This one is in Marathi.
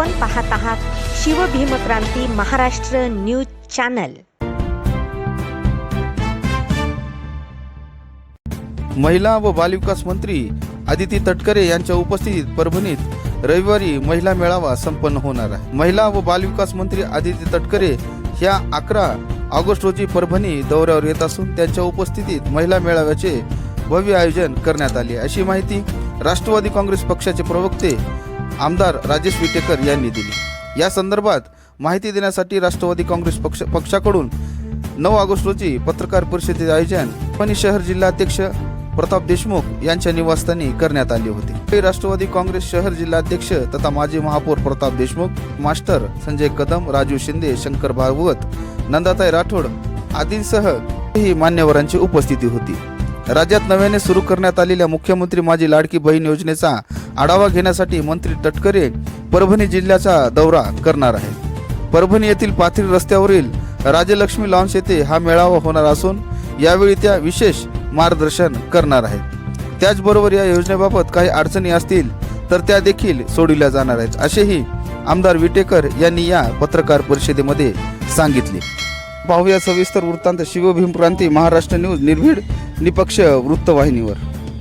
आपण पाहत आहात शिवभीमक्रांती महाराष्ट्र न्यूज चॅनल. महिला व बालविकास मंत्री आदिती तटकरे यांच्या उपस्थितीत परभणीत रविवारी महिला मेळावा संपन्न होणार आहे. महिला व बालविकास मंत्री आदिती तटकरे ह्या अकरा ऑगस्ट रोजी परभणी दौऱ्यावर येत असून त्यांच्या उपस्थितीत महिला मेळाव्याचे भव्य आयोजन करण्यात आले अशी माहिती राष्ट्रवादी काँग्रेस पक्षाचे प्रवक्ते आमदार राजेश विटेकर यांनी दिली. या संदर्भात माहिती देण्यासाठी राष्ट्रवादी काँग्रेस पक्ष पक्षाकडून नऊ ऑगस्ट रोजी पत्रकार परिषदेचे आयोजन पण शहर जिल्हाध्यक्ष प्रताप देशमुख यांच्या निवासस्थानी करण्यात आले होते. हे राष्ट्रवादी काँग्रेस शहर जिल्हाध्यक्ष तथा माजी महापौर प्रताप देशमुख मास्टर संजय कदम राजू शिंदे शंकर भागवत नंदाताई राठोड आदींसह ही मान्यवरांची उपस्थिती होती. राज्यात नव्याने सुरू करण्यात आलेल्या मुख्यमंत्री माझी लाडकी बहीण योजनेचा आढावा घेण्यासाठी मंत्री तटकरे परभणी जिल्ह्याचा दौरा करणार आहेत. परभणी येथील पाथरी रस्त्यावरील राजलक्ष्मी लॉन्स येथे हा मेळावा होणार असून यावेळी त्या विशेष मार्गदर्शन करणार आहेत. त्याचबरोबर या योजनेबाबत काही अडचणी असतील तर त्या देखील सोडविल्या जाणार आहेत असेही आमदार विटेकर यांनी या पत्रकार परिषदेमध्ये सांगितले. पाहूया सविस्तर वृत्तांत. शिवभीम क्रांती महाराष्ट्र न्यूज निर्भीड निपक्ष वृत्तवाहिनीवर.